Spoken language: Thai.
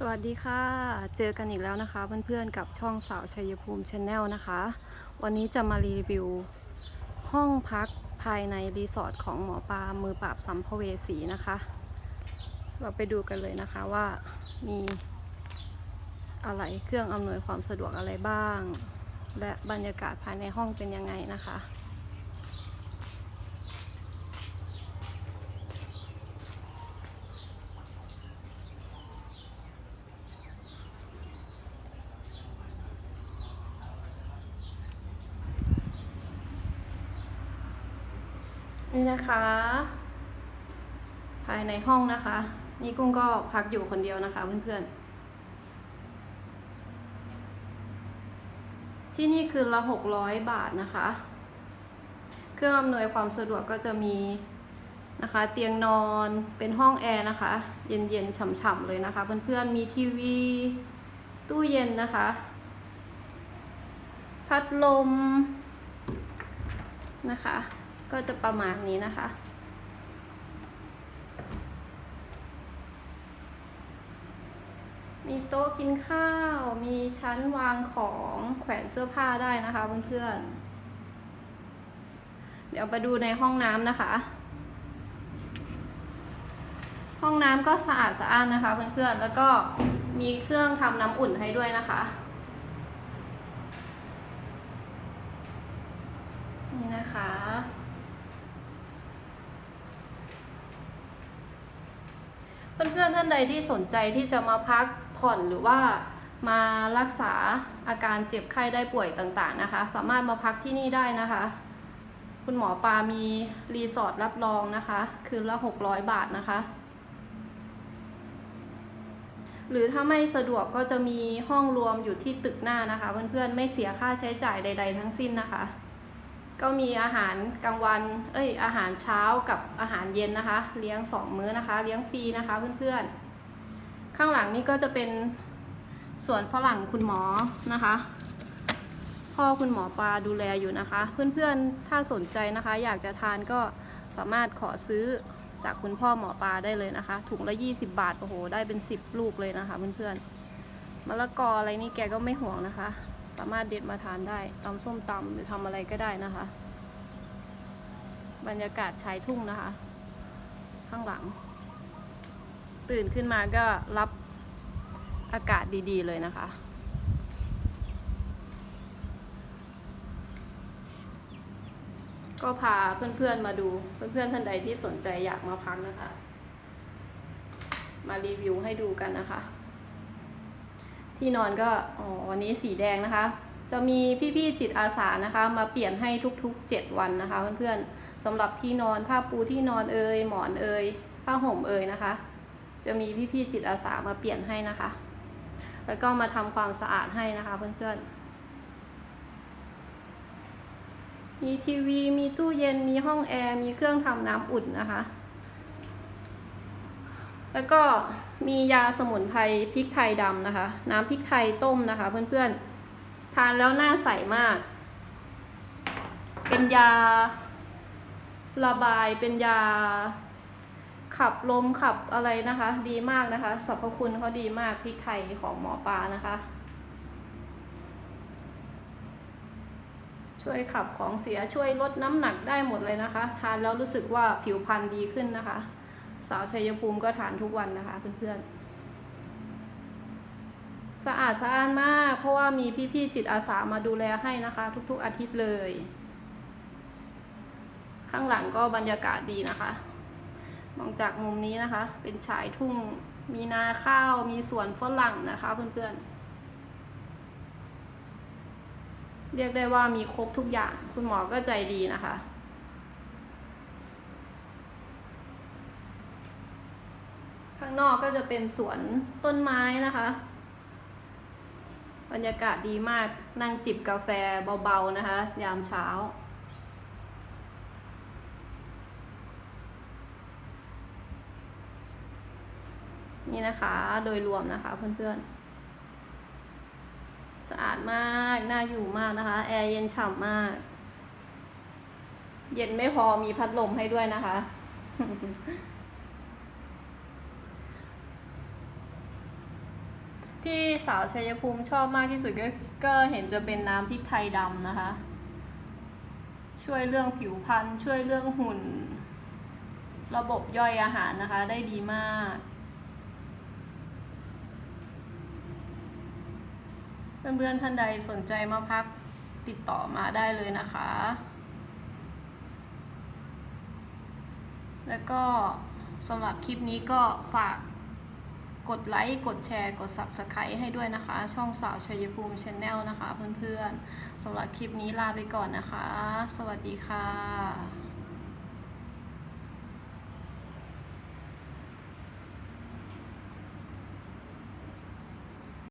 สวัสดีค่ะ เจอกันอีกแล้วนะคะ เพื่อนๆกับช่องสาวชัยภูมิชาแนลนะคะ วันนี้จะมารีวิว ห้องพักภายในรีสอร์ทของหมอปลามือปราบสัมภเวสีนะคะ เราไปดูกันเลยนะคะว่ามีอะไรเครื่องอำนวยความสะดวกอะไรบ้าง และบรรยากาศภายในห้องเป็นยังไงนะคะ นี่นะคะ ภายในห้องนะคะ นี่กุ้งก็พักอยู่คนเดียวนะคะเพื่อนๆ ที่นี่คือละหกร้อยบาทนะคะ เครื่องอำนวยความสะดวกก็จะมีนะคะ เตียงนอนเป็นห้องแอร์นะคะ เย็นๆฉ่ำๆเลยนะคะ เพื่อนๆ มีทีวี ตู้เย็นนะคะ พัดลมนะคะ ก็จะประมาณนี้นะคะ มีโต๊ะกินข้าว มีชั้นวางของแขวนเสื้อผ้าได้นะคะเพื่อนๆ เดี๋ยวไปดูในห้องน้ำนะคะ ห้องน้ำก็สะอาดสะอ้านนะคะเพื่อนๆ แล้วก็มีเครื่องทำน้ำอุ่นให้ด้วยนะคะนี่นะคะ เพื่อนๆท่านใดที่สนใจที่จะมาพักผ่อนหรือว่ามารักษาอาการเจ็บไข้ได้ป่วยต่างๆนะคะ สามารถมาพักที่นี่ได้นะคะ คุณหมอปามีรีสอร์ทรับรองนะคะ คืนละ 600 บาทนะคะ หรือถ้าไม่สะดวกก็จะมีห้องรวมอยู่ที่ตึกหน้านะคะ เพื่อนๆไม่เสียค่าใช้จ่ายใด ๆ ทั้งสิ้นนะคะ ก็มีอาหารกลางวัน เอ้ย อาหารเช้ากับอาหารเย็นนะคะ เลี้ยงสองมื้อนะคะ เลี้ยงฟรีนะคะเพื่อนๆ ข้างหลังนี่ก็จะเป็นสวนฝรั่งคุณหมอนะคะ พ่อคุณหมอปลาดูแลอยู่นะคะ เพื่อนๆ ถ้าสนใจนะคะ อยากจะทานก็สามารถขอซื้อจากคุณพ่อหมอปลาได้เลยนะคะ ถุงละ 20 บาท โอ้โห ได้เป็น 10 ลูกเลยนะคะเพื่อนๆ มะละกออะไรนี่แกก็ไม่ห่วงนะคะ สามารถเด็ดมาทานได้ตำส้มตำหรือทำอะไรก็ได้นะคะ บรรยากาศชายทุ่งนะคะ ข้างหลัง ตื่นขึ้นมาก็รับอากาศดีๆเลยนะคะก็พาเพื่อนๆมาดูเพื่อนๆท่านใดที่สนใจอยากมาพักนะคะ มารีวิวให้ดูกันนะคะ ที่นอนก็อ๋อวันนี้สีแดงนะคะ จะมีพี่ๆจิตอาสานะคะ มาเปลี่ยนให้ทุกๆ 7 วันนะคะ เพื่อนๆสำหรับที่นอนผ้าปูที่นอนเอยหมอนเอยผ้าห่มเอยนะคะ จะมีพี่ๆจิตอาสามาเปลี่ยนให้นะคะ แล้วก็มาทำความสะอาดให้นะคะ เพื่อนๆมีทีวี มีตู้เย็น มีห้องแอร์ มีเครื่องทำน้ำอุ่นนะคะ แล้วก็มียาสมุนไพรพริกไทยดำนะคะ น้ำพริกไทยต้มนะคะ เพื่อนๆ ทานแล้วหน้าใสมาก เป็นยาระบายเป็นยาขับลมขับอะไรนะคะ ดีมากนะคะสรรพคุณเขาดีมากพริกไทยของหมอปลานะคะ ช่วยขับของเสียช่วยลดน้ำหนักได้หมดเลยนะคะ ทานแล้วรู้สึกว่าผิวพรรณดีขึ้นนะคะ สาวชัยภูมิก็ทานทุกวันนะคะเพื่อนๆ สะอาดสะอ้านมาก เพราะว่ามีพี่ๆจิตอาสามาดูแลให้นะคะ ทุกๆอาทิตย์เลย ข้างหลังก็บรรยากาศดีนะคะ มองจากมุมนี้นะคะ เป็นชายทุ่ง มีนาข้าว มีสวนฝรั่งนะคะ เพื่อนๆเรียกได้ว่ามีครบทุกอย่าง คุณหมอก็ใจดีนะคะ ข้างนอกก็จะเป็นสวนต้นไม้นะคะ บรรยากาศดีมากนั่งจิบกาแฟเบาๆนะคะ ยามเช้า นี่นะคะโดยรวมนะคะเพื่อนๆ สะอาดมากน่าอยู่มากนะคะ แอร์เย็นฉ่ำมาก เย็นไม่พอมีพัดลมให้ด้วยนะคะ ที่สาวชัยภูมิชอบมากที่สุดก็ก็เห็นจะเป็นน้ำพริกไทยดำนะคะ ช่วยเรื่องผิวพรรณช่วยเรื่องหุ่น ระบบย่อยอาหารนะคะ ได้ดีมาก เพื่อนๆท่านใดสนใจมาพักติดต่อมาได้เลยนะคะ แล้วก็สำหรับคลิปนี้ก็ฝาก กดไลค์กดแชร์กด Subscribe ให้ด้วยนะคะ ช่องสาวชัยภูมิช n แนลนะคะเพื่อนๆสำหรับคลิปนี้ลาไปก่อนนะคะ สวัสดีค่ะ